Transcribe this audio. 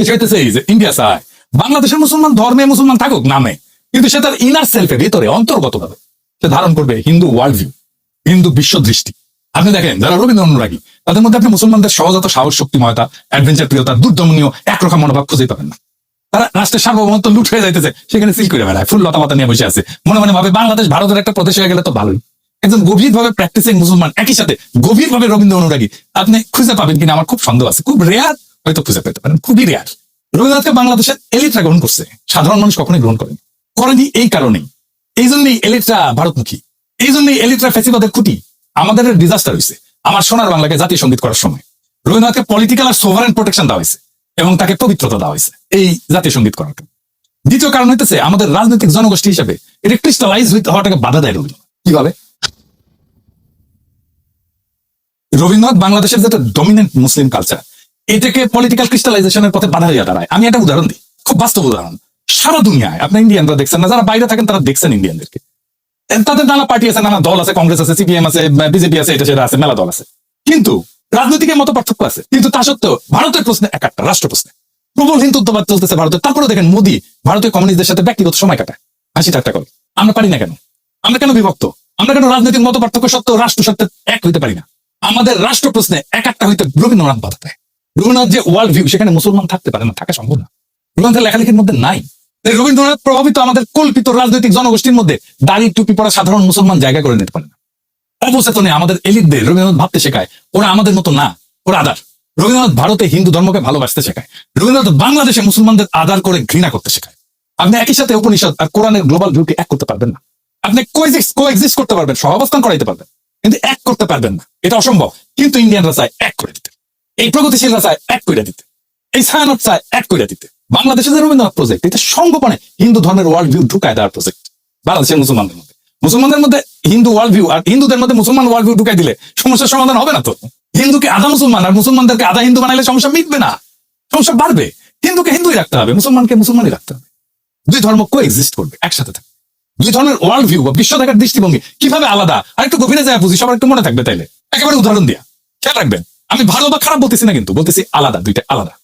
বিষয়তেছে এই যে ইন্ডিয়া চায়। বাংলাদেশের মুসলমান ধর্মে মুসলমান থাকুক, নামে। কিন্তু সে তার ইনার সেলফের ভিতরে অন্তর্গত ভাবে সে ধারণ করবে হিন্দু ওয়ার্ল্ড ভিউ হিন্দু বিশ্ব দৃষ্টি। আপনি দেখেন, যারা রবীন্দ্র অনুরাগী তাদের মধ্যে আপনি মুসলমানদের সহজাত সাহস, শক্তিময়তা অ্যাডভেঞ্চার প্রিয়তা, দুর্দমনীয়, একরকম মনোভাব খুঁজে পাবেন না। তারা রাষ্ট্রের সার্বভৌমত্ব লুট হয়ে যাইতেছে, সেখানে সিল করে বেড়ায়, ফুল লতা পাতা নিয়ে বসে আছে। মনে মনে ভাবে বাংলাদেশ ভারতের একটা প্রদেশ হয়ে গেলে তো ভালোই। একজন গভীরভাবে প্র্যাকটিসিং মুসলমান, একই সাথে গভীরভাবে রবীন্দ্র অনুরাগী আপনি খুঁজে পাবেন কিনা আমার খুব সন্দেহ আছে। খুব রেয়ার হয়তো খুঁজে পেতে পারেন। খুবই রেয়ার রবীন্দ্রনাথকে বাংলাদেশের এলিটরা গ্রহণ করছে। সাধারণ মানুষ কখনোই গ্রহণ করেনি। করেনি এই কারণেই। এই জন্যই এলিটরা ভারতমুখী। এই জন্যই এলিটরা ফেসিবাদের খুঁটি। আমাদের ডিজাস্টার হয়েছে আমার সোনার বাংলাকে জাতীয় সংগীত করার সময়। রবীন্দ্রনাথকে পলিটিক্যাল আর সোভারেন প্রোটেকশন দেওয়া হয়েছে এবং তাকে পবিত্রতা দেওয়া হয়েছে এই জাতীয় সংগীত করার। দ্বিতীয় কারণ হইতেছে, আমাদের রাজনৈতিক জনগোষ্ঠী হিসেবে এটা ক্রিস্টালাইজ হওয়াটাকে বাধা দেয় রবীন্দ্রনাথ। কীভাবে? রবীন্দ্রনাথ বাংলাদেশের যেটা ডমিনেন্ট মুসলিম কালচার এটাকে পলিটিক্যাল ক্রিস্টালাইজেশনের পথে বাধা হইয়া দাঁড়ায়। আমি একটা উদাহরণ দিই। খুব বাস্তব উদাহরণ। সারা দুনিয়ায়, আপনি ইন্ডিয়ানরা দেখছেন না, যারা বাইরে থাকেন তারা দেখছেন ইন্ডিয়ানদেরকে। তাদের নানা পার্টি আছে, নানা দল আছে, কংগ্রেস আছে, সিপিএম আছে বিজেপি আছে, এটা সেটা আছে, মেলা দল আছে। কিন্তু রাজনৈতিকের মতো পার্থক্য আছে। কিন্তু তা সত্ত্বেও ভারতের প্রশ্নে এক একটা রাষ্ট্র প্রশ্নে। প্রবল হিন্দুত্ববাদ চলতেছে ভারতে তারপরে দেখেন মোদী ভারতীয় কমিউনিস্টদের সাথে ব্যক্তিগত সময় কাটায়। হাসি ঠাট্টা করে। আমরা পারি না কেন? আমরা কেন বিভক্ত? আমরা কেন রাজনৈতিক মত পার্থক্য সত্ত্বেও রাষ্ট্র সত্ত্বে এক হইতে পারি না? আমাদের রাষ্ট্র প্রশ্নে এক একটা হইতে রবীন্দ্রনাথ বাধা দেয়। রবীন্দ্রনাথ যে ওয়ার্ল্ড ভিউ সেখানে মুসলমান থাকতে পারে না, থাকা সম্ভব না। রবীন্দ্রনাথের লেখালেখির মধ্যে নাই। রবীন্দ্রনাথ প্রভাবিত আমাদের কল্পিত রাজনৈতিক জনগোষ্ঠীর মধ্যে দাড়ি টুপি পড়া সাধারণ মুসলমান জায়গা করে নিতে পারে না। অবচেতনে আমাদের এলিটদের রবীন্দ্রনাথ ভাবতে শেখায়, ওরা আমাদের মতো না, ওরা আদার। রবীন্দ্রনাথ ভারতে হিন্দু ধর্মকে ভালোবাসতে শেখায়। রবীন্দ্রনাথ বাংলাদেশে মুসলমানদের আদার করে ঘৃণা করতে শেখায়। আপনি একই সাথে উপনিষদ আর কোরআনের গ্লোবাল ভিউকে এক করতে পারবেন না। আপনি কোএক্সিস্ট করতে পারবেন, সহাবস্থান করাইতে পারবেন, কিন্তু এক করতে পারবেন না। এটা অসম্ভব, কিন্তু ইন্ডিয়ানরা চায় এক করে। এই প্রগতিশীলরা চায় এক করে দিতে। এই ছায়ানট চায় এক করে দিতে। বাংলাদেশের যে রবীন্দ্রনাথ প্রজেক্ট এটা সংগোপনে হিন্দু ধর্মের ওয়ার্ল্ড ভিউ ঢুকায় দেওয়ার প্রজেক্ট বাংলাদেশের মুসলমানদের মধ্যে। মুসলমানদের মধ্যে হিন্দু ওয়ার্ল্ড ভিউ আর হিন্দুদের মধ্যে মুসলমান ওয়ার্ল্ড ভিউ ঢুকাই দিলে সমস্যার সমাধান হবে না তো? হিন্দুকে আধা মুসলমান আর মুসলমানদেরকে আধা হিন্দু বানাইলে সমস্যা মিটবে না। সমস্যা বাড়বে। হিন্দুকে হিন্দুই রাখতে হবে, মুসলমানকে মুসলমানই রাখতে হবে। দুই ধর্ম কো এক্সিস্ট করবে, একসাথে থাকবে। দুই ধর্মের ওয়ার্ল্ড ভিউ বা বিশ্ব দেখার দৃষ্টিভঙ্গি কীভাবে আলাদা? আর একটু গভীরে যায় বুঝি, সবার একটু মনে থাকবে তাইলে। একেবারে উদাহরণ দিয়া। খেয়াল রাখবেন। আমি ভালো বা খারাপ বলতেছি না কিন্তু বলতেছি আলাদা দুইটা আলাদা।